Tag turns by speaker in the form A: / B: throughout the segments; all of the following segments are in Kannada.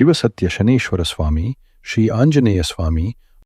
A: ಶಿವಸತ್ಯ ಶನೇಶ್ವರ ಸ್ವಾಮಿ, ಶ್ರೀ ಆಂಜನೇಯ ಸ್ವಾಮಿ,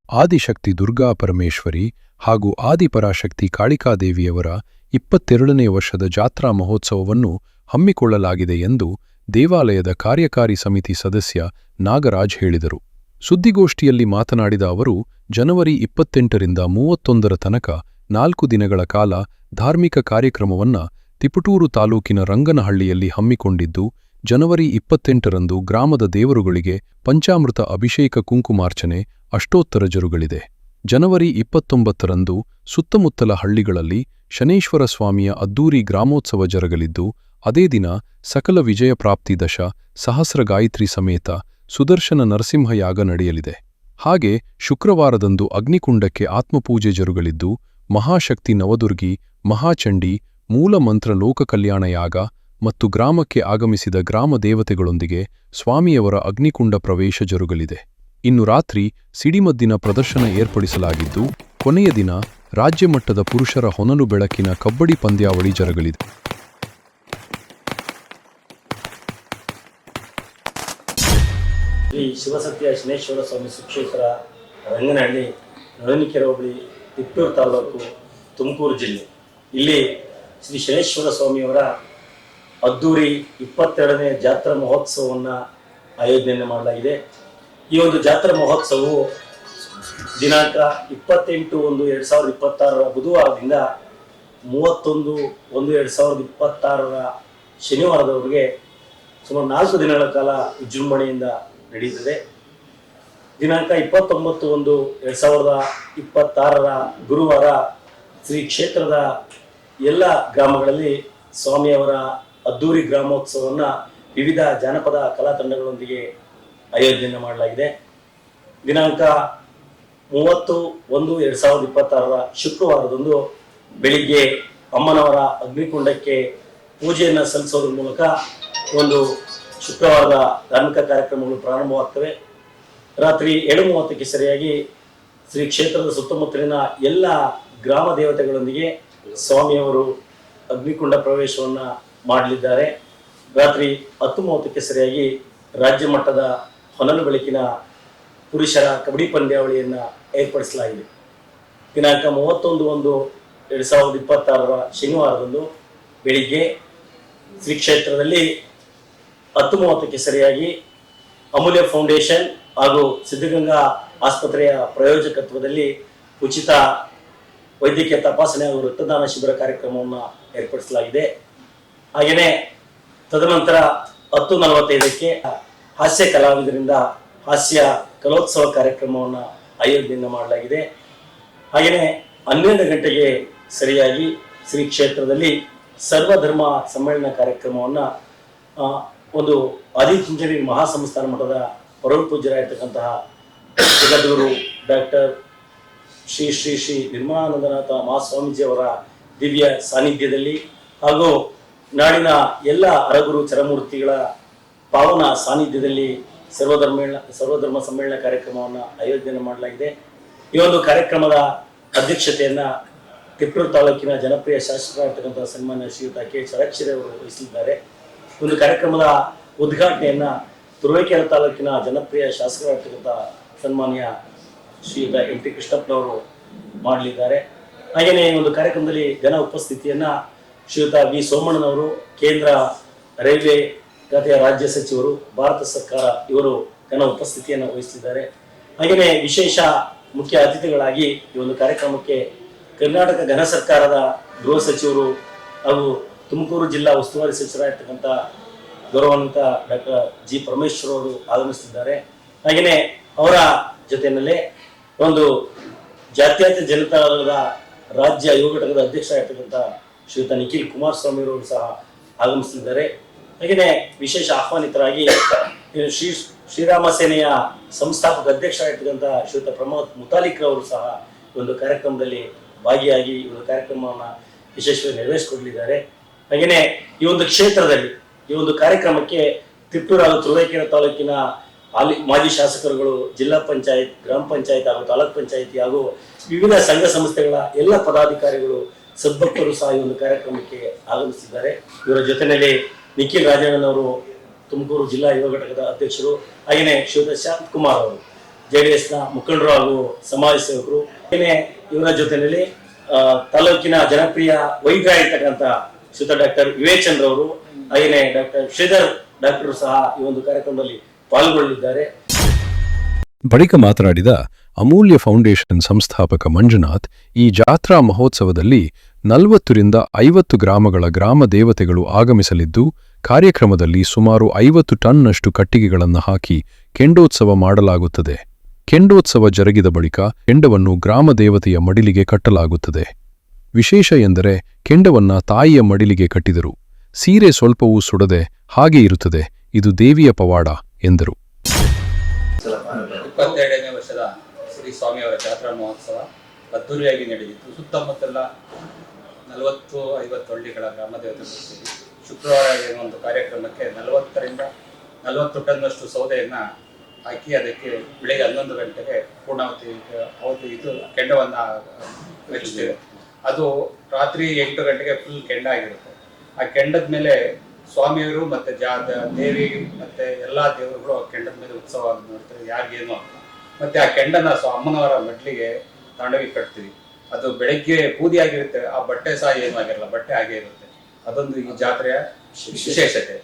A: ಆದಿಶಕ್ತಿ ದುರ್ಗಾ ಪರಮೇಶ್ವರಿ ಹಾಗೂ ಆದಿಪರಾಶಕ್ತಿ ಕಾಳಿಕಾದೇವಿಯವರ ಇಪ್ಪತ್ತೆರಡನೇ ವರ್ಷದ ಜಾತ್ರಾ ಮಹೋತ್ಸವವನ್ನು ಹಮ್ಮಿಕೊಳ್ಳಲಾಗಿದೆ ಎಂದು ದೇವಾಲಯದ ಕಾರ್ಯಕಾರಿ ಸಮಿತಿ ಸದಸ್ಯ ನಾಗರಾಜ್ ಹೇಳಿದರು. ಸುದ್ದಿಗೋಷ್ಠಿಯಲ್ಲಿ ಮಾತನಾಡಿದ ಅವರು, ಜನವರಿ ಇಪ್ಪತ್ತೆಂಟರಿಂದ ಮೂವತ್ತೊಂದರ ತನಕ ನಾಲ್ಕು ದಿನಗಳ ಕಾಲ ಧಾರ್ಮಿಕ ಕಾರ್ಯಕ್ರಮವನ್ನ ತಿಪಟೂರು ತಾಲೂಕಿನ ರಂಗನಹಳ್ಳಿಯಲ್ಲಿ ಹಮ್ಮಿಕೊಂಡಿದ್ದು ಜನವರಿ ಇಪ್ಪತ್ತೆಂಟರಂದು ಗ್ರಾಮದ ದೇವರುಗಳಿಗೆ ಪಂಚಾಮೃತ ಅಭಿಷೇಕ ಕುಂಕುಮಾರ್ಚನೆ ಅಷ್ಟೋತ್ತರ ಜರುಗಳಿದೆ ಜನವರಿ ಇಪ್ಪತ್ತೊಂಬತ್ತರಂದು ಸುತ್ತಮುತ್ತಲ ಹಳ್ಳಿಗಳಲ್ಲಿ ಶನೇಶ್ವರ ಸ್ವಾಮಿಯ ಅದ್ದೂರಿ ಗ್ರಾಮೋತ್ಸವ ಜರಗಲಿದ್ದು, ಅದೇ ದಿನ ಸಕಲ ವಿಜಯ ಪ್ರಾಪ್ತಿ ದಶ, ಸಹಸ್ರ ಗಾಯತ್ರಿ ಸಮೇತ ಸುದರ್ಶನ ನರಸಿಂಹಯಾಗ ನಡೆಯಲಿದೆ. ಹಾಗೆ ಶುಕ್ರವಾರದಂದು ಅಗ್ನಿಕುಂಡಕ್ಕೆ ಆತ್ಮಪೂಜೆ ಜರುಗಲಿದ್ದು, ಮಹಾಶಕ್ತಿ ನವದುರ್ಗಿ, ಮಹಾಚಂಡಿ, ಮೂಲ ಮಂತ್ರ ಲೋಕ ಕಲ್ಯಾಣ ಯಾಗ ಮತ್ತು ಗ್ರಾಮಕ್ಕೆ ಆಗಮಿಸಿದ ಗ್ರಾಮ ದೇವತೆಗಳೊಂದಿಗೆ ಸ್ವಾಮಿಯವರ ಅಗ್ನಿಕುಂಡ ಪ್ರವೇಶ ಜರುಗಲಿದೆ. ಇನ್ನು ರಾತ್ರಿ ಸಿಡಿಮದ್ದಿನ ಪ್ರದರ್ಶನ ಏರ್ಪಡಿಸಲಾಗಿದ್ದು, ಕೊನೆಯ ದಿನ ರಾಜ್ಯಮಟ್ಟದ ಪುರುಷರ ಹೊನಲು ಬೆಳಕಿನ ಕಬ್ಬಡಿ ಪಂದ್ಯಾವಳಿ ಜರುಗಲಿದೆ.
B: ಶ್ರೀ ಶಿವಸತ್ಯ ಶನೇಶ್ವರ ಸ್ವಾಮಿ ಸುಕ್ಷೇತ್ರ ರಂಗನಹಳ್ಳಿ ನಳನಿಕೆರೆ ಹೋಬಳಿ ತಿಪ್ಪೂರು ತಾಲೂಕು ತುಮಕೂರು ಜಿಲ್ಲೆ. ಇಲ್ಲಿ ಶ್ರೀ ಶನೇಶ್ವರ ಸ್ವಾಮಿಯವರ ಅದ್ದೂರಿ ಇಪ್ಪತ್ತೆರಡನೇ ಜಾತ್ರಾ ಮಹೋತ್ಸವವನ್ನು ಆಯೋಜನೆ ಮಾಡಲಾಗಿದೆ. ಈ ಒಂದು ಜಾತ್ರಾ ಮಹೋತ್ಸವವು ದಿನಾಂಕ ಇಪ್ಪತ್ತೆಂಟು ಒಂದು ಎರಡು ಸಾವಿರದ ಇಪ್ಪತ್ತಾರರ ಬುಧವಾರದಿಂದ ಮೂವತ್ತೊಂದು ಒಂದು ಎರಡು ಸಾವಿರದ ಇಪ್ಪತ್ತಾರರ ಶನಿವಾರದವರೆಗೆ ಸುಮಾರು ನಾಲ್ಕು ದಿನಗಳ ಕಾಲ ವಿಜೃಂಭಣೆಯಿಂದ ನಡೆಯುತ್ತದೆ. ದಿನಾಂಕ ಇಪ್ಪತ್ತೊಂಬತ್ತು ಒಂದು ಎರಡು ಸಾವಿರದ ಇಪ್ಪತ್ತಾರರ ಗುರುವಾರ ಶ್ರೀ ಕ್ಷೇತ್ರದ ಎಲ್ಲ ಗ್ರಾಮಗಳಲ್ಲಿ ಸ್ವಾಮಿಯವರ ಅದ್ದೂರಿ ಗ್ರಾಮೋತ್ಸವವನ್ನು ವಿವಿಧ ಜಾನಪದ ಕಲಾ ತಂಡಗಳೊಂದಿಗೆ ಆಯೋಜನೆ ಮಾಡಲಾಗಿದೆ. ದಿನಾಂಕ ಮೂವತ್ತು ಒಂದು ಎರಡು ಸಾವಿರದ ಇಪ್ಪತ್ತಾರರ ಶುಕ್ರವಾರದಂದು ಬೆಳಿಗ್ಗೆ ಅಮ್ಮನವರ ಅಗ್ನಿಕುಂಡಕ್ಕೆ ಪೂಜೆಯನ್ನು ಸಲ್ಲಿಸೋದ್ರ ಮೂಲಕ ಒಂದು ಶುಕ್ರವಾರದ ಧಾರ್ಮಿಕ ಕಾರ್ಯಕ್ರಮಗಳು ಪ್ರಾರಂಭವಾಗ್ತವೆ. ರಾತ್ರಿ ಏಳು ಮೂವತ್ತಕ್ಕೆ ಸರಿಯಾಗಿ ಶ್ರೀ ಕ್ಷೇತ್ರದ ಸುತ್ತಮುತ್ತಲಿನ ಎಲ್ಲ ಗ್ರಾಮ ದೇವತೆಗಳೊಂದಿಗೆ ಸ್ವಾಮಿಯವರು ಅಗ್ನಿಕುಂಡ ಪ್ರವೇಶವನ್ನು ಮಾಡಲಿದ್ದಾರೆ. ರಾತ್ರಿ ಹತ್ತು ಮೂವತ್ತಕ್ಕೆ ಸರಿಯಾಗಿ ರಾಜ್ಯ ಮಟ್ಟದ ಹೊನಲು ಬೆಳಕಿನ ಪುರುಷರ ಕಬಡ್ಡಿ ಪಂದ್ಯಾವಳಿಯನ್ನು ಏರ್ಪಡಿಸಲಾಗಿದೆ. ದಿನಾಂಕ ಮೂವತ್ತೊಂದು ಒಂದು ಎರಡು ಸಾವಿರದ ಇಪ್ಪತ್ತಾರರ ಶನಿವಾರದಂದು ಬೆಳಿಗ್ಗೆ ಶ್ರೀ ಕ್ಷೇತ್ರದಲ್ಲಿ ಹತ್ತು ಮೂವತ್ತಕ್ಕೆ ಸರಿಯಾಗಿ ಅಮೂಲ್ಯ ಫೌಂಡೇಶನ್ ಹಾಗೂ ಸಿದ್ಧಗಂಗಾ ಆಸ್ಪತ್ರೆಯ ಪ್ರಾಯೋಜಕತ್ವದಲ್ಲಿ ಉಚಿತ ವೈದ್ಯಕೀಯ ತಪಾಸಣೆ ಹಾಗೂ ರಕ್ತದಾನ ಶಿಬಿರ ಕಾರ್ಯಕ್ರಮವನ್ನು ಏರ್ಪಡಿಸಲಾಗಿದೆ. ಹಾಗೆಯೇ ತದನಂತರ ಹತ್ತು ನಲವತ್ತೈದಕ್ಕೆ ಹಾಸ್ಯ ಕಲಾವಿದರಿಂದ ಹಾಸ್ಯ ಕಲೋತ್ಸವ ಕಾರ್ಯಕ್ರಮವನ್ನು ಆಯೋಜನೆ ಮಾಡಲಾಗಿದೆ. ಹಾಗೆಯೇ ಹನ್ನೆರಡು ಗಂಟೆಗೆ ಸರಿಯಾಗಿ ಶ್ರೀ ಕ್ಷೇತ್ರದಲ್ಲಿ ಸರ್ವಧರ್ಮ ಸಮ್ಮೇಳನ ಕಾರ್ಯಕ್ರಮವನ್ನು ಒಂದು ಆದಿಚುಂಚನಿ ಮಹಾಸಂಸ್ಥಾನ ಮಠದ ಪರಮ ಪೂಜ್ಯರಾಗಿರ್ತಕ್ಕಂತಹ ಜಗದ್ಗುರು ಡಾಕ್ಟರ್ ಶ್ರೀ ಶ್ರೀ ಶ್ರೀ ನಿರ್ಮಲಾನಂದನಾಥ ಮಹಾಸ್ವಾಮೀಜಿಯವರ ದಿವ್ಯ ಸಾನ್ನಿಧ್ಯದಲ್ಲಿ ಹಾಗೂ ನಾಡಿನ ಎಲ್ಲ ಅರಗುರು ಚರಮೂರ್ತಿಗಳ ಪಾವನ ಸಾನ್ನಿಧ್ಯದಲ್ಲಿ ಸರ್ವಧರ್ಮ ಸರ್ವಧರ್ಮ ಸಮ್ಮೇಳನ ಕಾರ್ಯಕ್ರಮವನ್ನು ಆಯೋಜನೆ ಮಾಡಲಾಗಿದೆ. ಈ ಒಂದು ಕಾರ್ಯಕ್ರಮದ ಅಧ್ಯಕ್ಷತೆಯನ್ನ ತಿಪ್ಪೂರು ತಾಲೂಕಿನ ಜನಪ್ರಿಯ ಶಾಸಕರಾಗಿರ್ತಕ್ಕಂಥ ಸನ್ಮಾನ್ಯ ಶ್ರೀಯುತ ಕೆ ಚರಾಕ್ಷರಿ ಅವರು ವಹಿಸಿದ್ದಾರೆ ಒಂದು ಕಾರ್ಯಕ್ರಮದ ಉದ್ಘಾಟನೆಯನ್ನ ತುರುವೇಕೆರೆ ತಾಲೂಕಿನ ಜನಪ್ರಿಯ ಶಾಸಕರಾಗಿರ್ತಕ್ಕಂಥ ಸನ್ಮಾನ್ಯ ಶ್ರೀಯುತ ಎಂ ಟಿ ಕೃಷ್ಣಪ್ಪನವರು ಮಾಡಲಿದ್ದಾರೆ. ಹಾಗೆಯೇ ಈ ಒಂದು ಕಾರ್ಯಕ್ರಮದಲ್ಲಿ ಜನ ಉಪಸ್ಥಿತಿಯನ್ನ ಶ್ರೀಯುತ ವಿ. ಸೋಮಣ್ಣನವರು, ಕೇಂದ್ರ ರೈಲ್ವೆ ಖಾತೆಯ ರಾಜ್ಯ ಸಚಿವರು, ಭಾರತ ಸರ್ಕಾರ ಇವರು ಘನ ಉಪಸ್ಥಿತಿಯನ್ನು ವಹಿಸಿದ್ದಾರೆ ಹಾಗೆಯೇ ವಿಶೇಷ ಮುಖ್ಯ ಅತಿಥಿಗಳಾಗಿ ಈ ಒಂದು ಕಾರ್ಯಕ್ರಮಕ್ಕೆ ಕರ್ನಾಟಕ ಘನ ಸರ್ಕಾರದ ಗೃಹ ಸಚಿವರು ಹಾಗೂ ತುಮಕೂರು ಜಿಲ್ಲಾ ಉಸ್ತುವಾರಿ ಸಚಿವರಾಗಿರ್ತಕ್ಕಂಥ ಗೌರವಾನ್ವಿತ ಡಾಕ್ಟರ್ ಜಿ. ಪರಮೇಶ್ವರ್ ಅವರು ಆಗಮಿಸುತ್ತಿದ್ದಾರೆ ಹಾಗೆಯೇ ಅವರ ಜೊತೆಯಲ್ಲೇ ಒಂದು ಜಾತ್ಯತೀತ ಜನತಾದಳದ ರಾಜ್ಯ ಯುವ ಘಟಕದ ಅಧ್ಯಕ್ಷರಾಗಿರ್ತಕ್ಕಂಥ ಶ್ರೀಯುತ ನಿಖಿಲ್ ಕುಮಾರಸ್ವಾಮಿ ಅವರು ಸಹ ಆಗಮಿಸಿದ್ದಾರೆ. ಹಾಗೆಯೇ ವಿಶೇಷ ಆಹ್ವಾನಿತರಾಗಿ ಶ್ರೀ ಶ್ರೀರಾಮ ಸೇನೆಯ ಸಂಸ್ಥಾಪಕ ಅಧ್ಯಕ್ಷರಾಗಿರ್ತಕ್ಕಂಥ ಶ್ರೀಯುತ ಪ್ರಮೋದ್ ಮುತಾಲಿಕ್ ಅವರು ಸಹ ಒಂದು ಕಾರ್ಯಕ್ರಮದಲ್ಲಿ ಭಾಗಿಯಾಗಿ ಈ ಒಂದು ಕಾರ್ಯಕ್ರಮವನ್ನು ಯಶಸ್ವಿ ನೆರವೇರಿಸಿಕೊಡಲಿದ್ದಾರೆ. ಹಾಗೆಯೇ ಈ ಒಂದು ಕ್ಷೇತ್ರದಲ್ಲಿ ಈ ಒಂದು ಕಾರ್ಯಕ್ರಮಕ್ಕೆ ತಿಪ್ಪೂರು ಹಾಗೂ ತುರುವೇಕೆರೆ ತಾಲೂಕಿನ ಅಲ್ಲಿ ಮಾಜಿ ಶಾಸಕರುಗಳು ಜಿಲ್ಲಾ ಪಂಚಾಯತ್, ಗ್ರಾಮ ಪಂಚಾಯತ್ ಹಾಗೂ ತಾಲೂಕ್ ಪಂಚಾಯತಿ ಹಾಗೂ ವಿವಿಧ ಸಂಘ ಸಂಸ್ಥೆಗಳ ಎಲ್ಲ ಪದಾಧಿಕಾರಿಗಳು ಸದ್ಭಕ್ತರು ಸಹ ಈ ಒಂದು ಕಾರ್ಯಕ್ರಮಕ್ಕೆ ಆಗಮಿಸಿದ್ದಾರೆ. ಇವರ ಜೊತೆಯಲ್ಲಿ ನಿಖಿಲ್ ರಾಜಣ್ಣನವರು ತುಮಕೂರು ಜಿಲ್ಲಾ ಯುವ ಘಟಕದ ಅಧ್ಯಕ್ಷರು ಹಾಗೆಯೇ ಶಾಂತ್ ಕುಮಾರ್ ಅವರು ಜೆ ಡಿ ಎಸ್ನ ಮುಖಂಡರು ಹಾಗೂ ಸಮಾಜ ಸೇವಕರು ಹಾಗೆಯೇ ಇವರ ಜೊತೆಯಲ್ಲಿ ತಾಲೂಕಿನ ಜನಪ್ರಿಯ ವೈದ್ಯ ಆಗಿರ್ತಕ್ಕಂಥ ಶ್ರೀತ ಡಾಕ್ಟರ್ ವಿವೇಚಂದ್ರ ಅವರು ಹಾಗೆಯೇ ಡಾಕ್ಟರ್ ಶ್ರೀಧರ್ ಡಾಕ್ಟರ್ ಸಹ ಈ ಒಂದು ಕಾರ್ಯಕ್ರಮದಲ್ಲಿ ಪಾಲ್ಗೊಳ್ಳಲಿದ್ದಾರೆ.
A: ಬಳಿಕ ಮಾತನಾಡಿದ ಅಮೂಲ್ಯ ಫೌಂಡೇಶನ್ ಸಂಸ್ಥಾಪಕ ಮಂಜುನಾಥ್, ಈ ಜಾತ್ರಾ ಮಹೋತ್ಸವದಲ್ಲಿ ನಲವತ್ತರಿಂದ ಐವತ್ತು ಗ್ರಾಮಗಳ ಗ್ರಾಮ ದೇವತೆಗಳು ಆಗಮಿಸಲಿದ್ದು, ಕಾರ್ಯಕ್ರಮದಲ್ಲಿ ಸುಮಾರು ಐವತ್ತು ಟನ್ನಷ್ಟು ಕಟ್ಟಿಗೆಗಳನ್ನು ಹಾಕಿ ಕೆಂಡೋತ್ಸವ ಮಾಡಲಾಗುತ್ತದೆ. ಕೆಂಡೋತ್ಸವ ಜರುಗಿದ ಬಳಿಕ ಕೆಂಡವನ್ನು ಗ್ರಾಮ ದೇವತೆಯ ಮಡಿಲಿಗೆ ಕಟ್ಟಲಾಗುತ್ತದೆ. ವಿಶೇಷ ಎಂದರೆ ಕೆಂಡವನ್ನ ತಾಯಿಯ ಮಡಿಲಿಗೆ ಕಟ್ಟಿದರು. ಸೀರೆ ಸ್ವಲ್ಪವೂ ಸುಡದೆ ಹಾಗೆ ಇರುತ್ತದೆ, ಇದು ದೇವಿಯ ಪವಾಡ, ಎಂದರು.
C: ಇಪ್ಪತ್ತೆರಡನೇ ವರ್ಷದ ಶ್ರೀ ಸ್ವಾಮಿಯವರ ಜಾತ್ರಾ ಮಹೋತ್ಸವ ಅದ್ದೂರಿಯಾಗಿ ನಡೆದಿತ್ತು. ಸುತ್ತಮುತ್ತಲ ನಲವತ್ತು ಐವತ್ತು ಹಳ್ಳಿಗಳ ಗ್ರಾಮ ದೇವತೆಗಳು ಸೇರಿ ಶುಕ್ರವಾರ ಒಂದು ಕಾರ್ಯಕ್ರಮಕ್ಕೆ ನಲವತ್ತರಿಂದ ನಲವತ್ತು ಟನ್ನಷ್ಟು ಸೌದೆಯನ್ನು ಹಾಕಿ ಅದಕ್ಕೆ ಬೆಳಿಗ್ಗೆ ಹನ್ನೊಂದು ಗಂಟೆಗೆ ಪೂರ್ಣಾವತಿ ಅವತ್ತು ಇದು ಕೆಂಡವನ್ನು ಹೆಚ್ಚುತ್ತೇವೆ ಅದು ರಾತ್ರಿ ಎಂಟು ಗಂಟೆಗೆ ಫುಲ್ ಕೆಂಡ ಆಗಿರುತ್ತೆ. ಆ ಕೆಂಡದ ಮೇಲೆ ಸ್ವಾಮಿಯವರು ಮತ್ತೆ ಜಾತ ದೇವಿ ಮತ್ತೆ ಎಲ್ಲಾ ದೇವರುಗಳು ಆ ಕೆಂಡದ ಮೇಲೆ ಉತ್ಸವ ನೋಡ್ತಾರೆ ಯಾರಿಗೇನು ಅಂತ ಮತ್ತೆ ಆ ಕೆಂಡನ ಸ್ವ ಅಮ್ಮನವರ ಮೆಟ್ಲಿಗೆ ತಗೊಂಡೋಗಿ ಕಟ್ತೀವಿ. ಅದು ಬೆಳಗ್ಗೆ ಬೂದಿ ಆಗಿರುತ್ತೆ ಆ ಬಟ್ಟೆ ಸಹ ಏನು ಆಗಿರಲ್ಲ ಬಟ್ಟೆ ಹಾಗೆ ಇರುತ್ತೆ. ಅದೊಂದು ಈ ಜಾತ್ರೆಯ ವಿಶೇಷತೆ.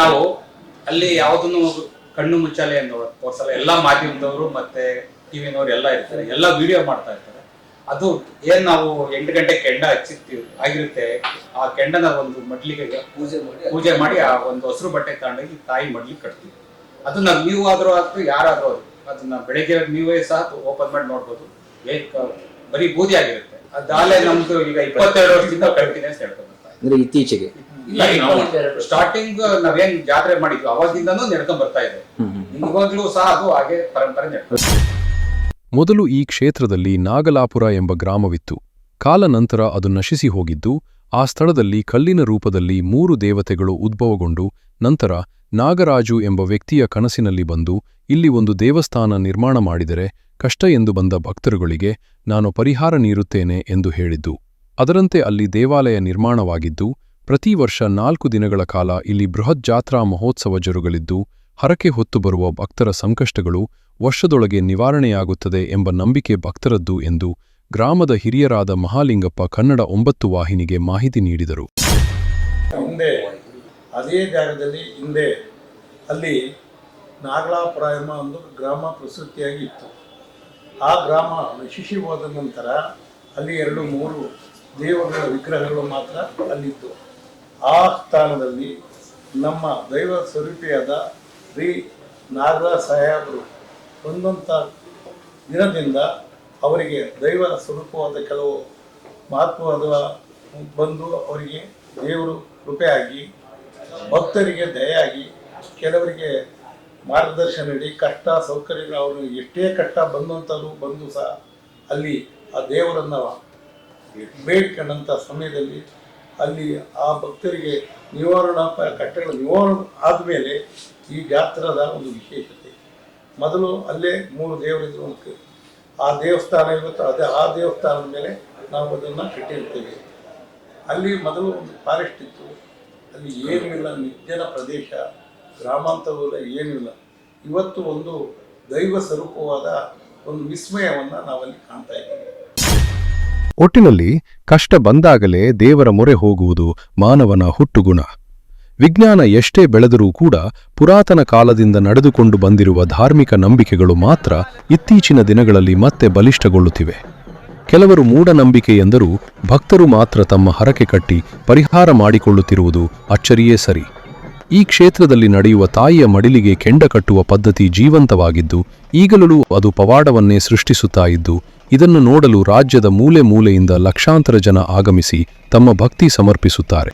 C: ನಾವು ಅಲ್ಲಿ ಯಾವುದನ್ನು ಕಣ್ಣು ಮುಚ್ಚಾಲೆ ಅನ್ನೋ ತೋರ್ಸಲ್ಲ. ಎಲ್ಲಾ ಮಾಧ್ಯಮದವರು ಮತ್ತೆ ಟಿವಿನವರು ಎಲ್ಲ ಇರ್ತಾರೆ. ಎಲ್ಲ ವಿಡಿಯೋ ಮಾಡ್ತಾ ಇರ್ತಾರೆ. ಅದು ಏನ್ ನಾವು ಎಂಟು ಗಂಟೆ ಕೆಂಡ ಹಚ್ಚಿರ್ತೀವಿ ಆಗಿರುತ್ತೆ. ಆ ಕೆಂಡನ ಒಂದು ಮಡ್ಲಿಗೆ ಪೂಜೆ ಮಾಡಿ ಪೂಜೆ ಮಾಡಿ ಆ ಒಂದು ಹಸಿರು ಬಟ್ಟೆ ತಗೊಂಡೋಗಿ ತಾಯಿ ಮಡ್ಲಿಗೆ ಕಟ್ತೀವಿ. ಅದನ್ನ ನೀವು ಆದ್ರೂ ಆದ್ರೂ ಯಾರಾದ್ರೂ ಆದ್ರೂ ಅದನ್ನ ಬೆಳಗ್ಗೆ ನೀವೇ ಸಹ ಓಪನ್ ಮಾಡಿ ನೋಡ್ಬೋದು. ಬರೀ ಬೂದಿ ಆಗಿರುತ್ತೆ. ಅದಾಲೆ ನಮ್ದು ಈಗ ಇಪ್ಪತ್ತೆರಡು ವರ್ಷದಿಂದ ಕಳ್ತೀನಿ ಅಂತ ಹೇಳ್ಕೊಂಡು
D: ಅಂದ್ರೆ ಇತ್ತೀಚೆಗೆ?
C: ಇಲ್ಲ ಸ್ಟಾರ್ಟಿಂಗ್ ನಾವೇನ್ ಜಾತ್ರೆ ಮಾಡಿದ್ವಿ ಅವಾಗಿಂದನೂ ನಡ್ಕೊಂಡ್ ಬರ್ತಾ ಇದೆ ಇವಾಗ್ಲೂ ಸಹ ಅದು ಹಾಗೆ ಪರಂಪರೆ ನಡ್ಕೊಂಡು
A: ಮೊದಲು ಈ ಕ್ಷೇತ್ರದಲ್ಲಿ ನಾಗಲಾಪುರ ಎಂಬ ಗ್ರಾಮವಿತ್ತು. ಕಾಲನಂತರ ಅದು ನಶಿಸಿ ಹೋಗಿದ್ದು, ಆ ಸ್ಥಳದಲ್ಲಿ ಕಲ್ಲಿನ ರೂಪದಲ್ಲಿ ಮೂರು ದೇವತೆಗಳು ಉದ್ಭವಗೊಂಡು, ನಂತರ ನಾಗರಾಜು ಎಂಬ ವ್ಯಕ್ತಿಯ ಕನಸಿನಲ್ಲಿ ಬಂದು, ಇಲ್ಲಿ ಒಂದು ದೇವಸ್ಥಾನ ನಿರ್ಮಾಣ ಮಾಡಿದರೆ ಕಷ್ಟ ಎಂದು ಬಂದ ಭಕ್ತರುಗಳಿಗೆ ನಾನು ಪರಿಹಾರ ನೀಡುತ್ತೇನೆ ಎಂದು ಹೇಳಿದ್ದು. ಅದರಂತೆ ಅಲ್ಲಿ ದೇವಾಲಯ ನಿರ್ಮಾಣವಾಗಿದ್ದು, ಪ್ರತಿ ವರ್ಷ ನಾಲ್ಕು ದಿನಗಳ ಕಾಲ ಇಲ್ಲಿ ಬೃಹತ್ ಜಾತ್ರಾ ಮಹೋತ್ಸವ ಜರುಗಲಿದ್ದು, ಹರಕೆ ಹೊತ್ತು ಬರುವ ಭಕ್ತರ ಸಂಕಷ್ಟಗಳು ವರ್ಷದೊಳಗೆ ನಿವಾರಣೆಯಾಗುತ್ತದೆ ಎಂಬ ನಂಬಿಕೆ ಭಕ್ತರದ್ದು ಎಂದು ಗ್ರಾಮದ ಹಿರಿಯರಾದ ಮಹಾಲಿಂಗಪ್ಪ ಕನ್ನಡ ಒಂಬತ್ತು ವಾಹಿನಿಗೆ ಮಾಹಿತಿ ನೀಡಿದರು.
E: ಹಿಂದೆ, ಅದೇ ಜಾಗದಲ್ಲಿ ಹಿಂದೆ, ಅಲ್ಲಿ ನಾಗಲಾಪುರ ಎಂಬ ಒಂದು ಗ್ರಾಮ ಪ್ರಸೃತಿಯಾಗಿ ಇತ್ತು. ಆ ಗ್ರಾಮ ನಶಿಸಿ ಹೋದ ನಂತರ ಅಲ್ಲಿ ಎರಡು, ಮೂರು ದೇವಗಳ ವಿಗ್ರಹಗಳು ಮಾತ್ರ ಅಲ್ಲಿತ್ತು ಆ ಸ್ಥಾನದಲ್ಲಿ ನಮ್ಮ ದೈವ ಸ್ವರೂಪಿಯಾದ ಶ್ರೀ ನಾಗರಾಜ ಸಾಹೇಬರು ಬಂದಂಥ ದಿನದಿಂದ ಅವರಿಗೆ ದೈವ ಸ್ವರೂಪವಾದ ಕೆಲವು ಮಹತ್ವವಾದ ಬಂದು ಅವರಿಗೆ ದೇವರು ಕೃಪೆಯಾಗಿ, ಭಕ್ತರಿಗೆ ದಯಾಗಿ ಕೆಲವರಿಗೆ ಮಾರ್ಗದರ್ಶನ ನೀಡಿ, ಕಷ್ಟ ಸೌಕರ್ಯಗಳು ಅವರು ಎಷ್ಟೇ ಕಷ್ಟ ಬಂದಂಥದ್ದು ಬಂದು ಸಹ ಅಲ್ಲಿ ಆ ದೇವರನ್ನು ಬೇಡ್ಕೊಂಡಂಥ ಸಮಯದಲ್ಲಿ ಅಲ್ಲಿ ಆ ಭಕ್ತರಿಗೆ ನಿವಾರಣಾ ನಿವಾರಣ ನಿವಾರಣೆ ಆದಮೇಲೆ ಈ ಜಾತ್ರದ ಒಂದು ವಿಶೇಷತೆ. ಮೊದಲು ಅಲ್ಲೇ ಮೂರು ದೇವರಿದ್ರು ಅಂತ ಆ ದೇವಸ್ಥಾನ ಇವತ್ತು ಅದೇ ಆ ದೇವಸ್ಥಾನದ ಮೇಲೆ ನಾವು ಅದನ್ನು ಕಟ್ಟಿರ್ತೇವೆ. ಅಲ್ಲಿ ಮೊದಲು ಒಂದು ಫಾರೆಸ್ಟ್ ಇತ್ತು. ಅಲ್ಲಿ ಏನೂ ಇಲ್ಲ ನಿರ್ಜನ ಪ್ರದೇಶ. ಗ್ರಾಮಾಂತರವಲ್ಲ ಏನೂ ಇಲ್ಲ ಇವತ್ತು ಒಂದು ದೈವ ಸ್ವರೂಪವಾದ ಒಂದು ವಿಸ್ಮಯವನ್ನು ನಾವಲ್ಲಿ ಕಾಣ್ತಾ ಇದ್ದೀವಿ.
A: ಒಟ್ಟಿನಲ್ಲಿ ಕಷ್ಟ ಬಂದಾಗಲೇ ದೇವರ ಮೊರೆ ಹೋಗುವುದು ಮಾನವನ ಹುಟ್ಟುಗುಣ. ವಿಜ್ಞಾನ ಎಷ್ಟೇ ಬೆಳೆದರೂ ಕೂಡ ಪುರಾತನ ಕಾಲದಿಂದ ನಡೆದುಕೊಂಡು ಬಂದಿರುವ ಧಾರ್ಮಿಕ ನಂಬಿಕೆಗಳು ಮಾತ್ರ ಇತ್ತೀಚಿನ ದಿನಗಳಲ್ಲಿ ಮತ್ತೆ ಬಲಿಷ್ಠಗೊಳ್ಳುತ್ತಿವೆ. ಕೆಲವರು ಮೂಢನಂಬಿಕೆ ಎಂದರೂ ಭಕ್ತರು ಮಾತ್ರ ತಮ್ಮ ಹರಕೆ ಕಟ್ಟಿ ಪರಿಹಾರ ಮಾಡಿಕೊಳ್ಳುತ್ತಿರುವುದು ಅಚ್ಚರಿಯೇ ಸರಿ. ಈ ಕ್ಷೇತ್ರದಲ್ಲಿ ನಡೆಯುವ ತಾಯಿಯ ಮಡಿಲಿಗೆ ಕೆಂಡ ಕಟ್ಟುವ ಪದ್ಧತಿ ಜೀವಂತವಾಗಿದ್ದು, ಈಗಲೂ ಅದು ಪವಾಡವನ್ನೇ ಸೃಷ್ಟಿಸುತ್ತಾ ಇದ್ದು, ಇದನ್ನು ನೋಡಲು ರಾಜ್ಯದ ಮೂಲೆ ಮೂಲೆಯಿಂದ ಲಕ್ಷಾಂತರ ಜನ ಆಗಮಿಸಿ ತಮ್ಮ ಭಕ್ತಿ ಸಮರ್ಪಿಸುತ್ತಾರೆ.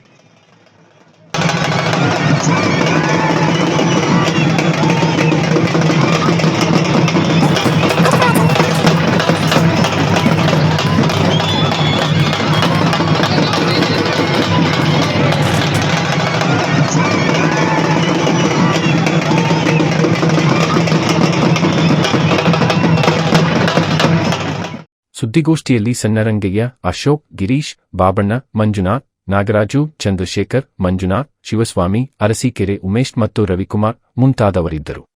F: ಸುದ್ದಿಗೋಷ್ಠಿಯಲ್ಲಿ ಸಣ್ಣರಂಗಯ್ಯ, ಅಶೋಕ್, ಗಿರೀಶ್, ಬಾಬಣ್ಣ, ಮಂಜುನಾಥ್,
D: ನಾಗರಾಜು, ಚಂದ್ರಶೇಖರ್, ಮಂಜುನಾಥ್, ಶಿವಸ್ವಾಮಿ, ಅರಸೀಕೆರೆ ಉಮೇಶ್ ಮತ್ತು ರವಿಕುಮಾರ್ ಮುಂತಾದವರಿದ್ದರು.